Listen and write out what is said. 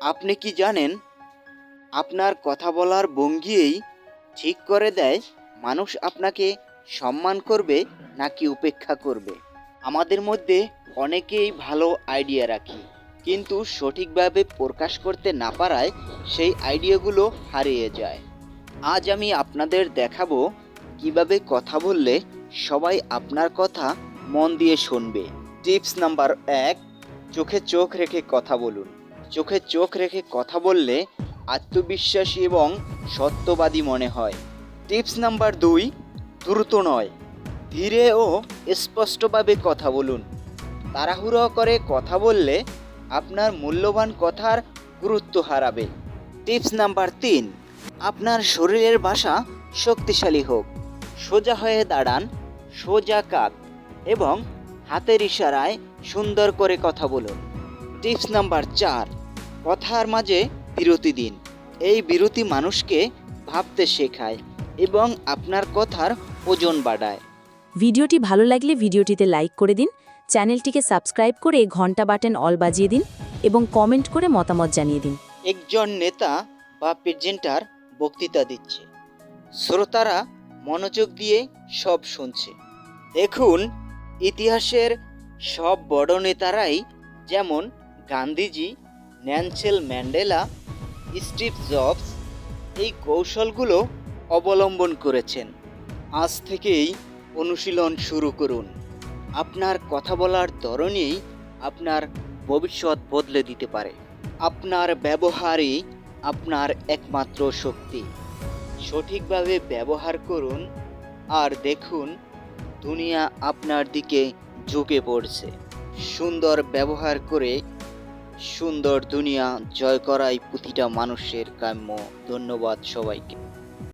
আপনি কি জানেন, আপনার কথা বলার ভঙ্গিয়েই ঠিক করে দেয় মানুষ আপনাকে সম্মান করবে নাকি উপেক্ষা করবে? আমাদের মধ্যে অনেকেই ভালো আইডিয়া রাখি, কিন্তু সঠিকভাবে প্রকাশ করতে না পারায় সেই আইডিয়াগুলো হারিয়ে যায়। আজ আমি আপনাদের দেখাবো কীভাবে কথা বললে সবাই আপনার কথা মন দিয়ে শুনবে। টিপস নাম্বার এক, চোখে চোখ রেখে কথা বলুন। চোখে চোখ রেখে কথা বললে আত্মবিশ্বাসী এবং সত্যবাদী মনে হয়। টিপস নাম্বার দুই, দ্রুত নয়। ধীরে ও স্পষ্টভাবে কথা বলুন। তাড়াহুড়ো করে কথা বললে আপনার মূল্যবান কথার গুরুত্ব হারাবে। টিপস নাম্বার তিন, আপনার শরীরের ভাষা শক্তিশালী হোক। সোজা হয়ে দাঁড়ান, সোজা কাক এবং হাতের ইশারায় সুন্দর করে কথা বলুন। টিপস নাম্বার চার কথার মাঝে বিরতি দিন। এই বিরতি মানুষকে ভাবতে শেখায় এবং আপনার কথার ওজন বাড়ায়। ভিডিওটি ভালো লাগলে ভিডিওটিতে লাইক করে দিন চ্যানেলটিকে সাবস্ক্রাইব করে ঘণ্টা বাটন অল বাজিয়ে দিন এবং কমেন্ট করে মতামত জানিয়ে দিন। একজন নেতা বা প্রেজেন্টার বক্তৃতা দিচ্ছে। শ্রোতারা মনোযোগ দিয়ে সব শুনছে। দেখুন ইতিহাসের সব বড় নেতারাই যেমন Gandhiji, Nelson Mandela, Steve Jobs এই কৌশলগুলো অবলম্বন করেছেন। আজ থেকেই অনুশীলন শুরু করুন। আপনার কথা বলার ধরনেই আপনার ভবিষ্যৎ বদলে দিতে পারে। আপনার ব্যবহারই আপনার একমাত্র শক্তি। সঠিকভাবে ব্যবহার করুন আর দেখুন দুনিয়া আপনার দিকে ঝুঁকে পড়ছে। সুন্দর ব্যবহার করে সুন্দর দুনিয়া জয় করাই প্রতিটা মানুষের কাম্য। ধন্যবাদ সবাইকে।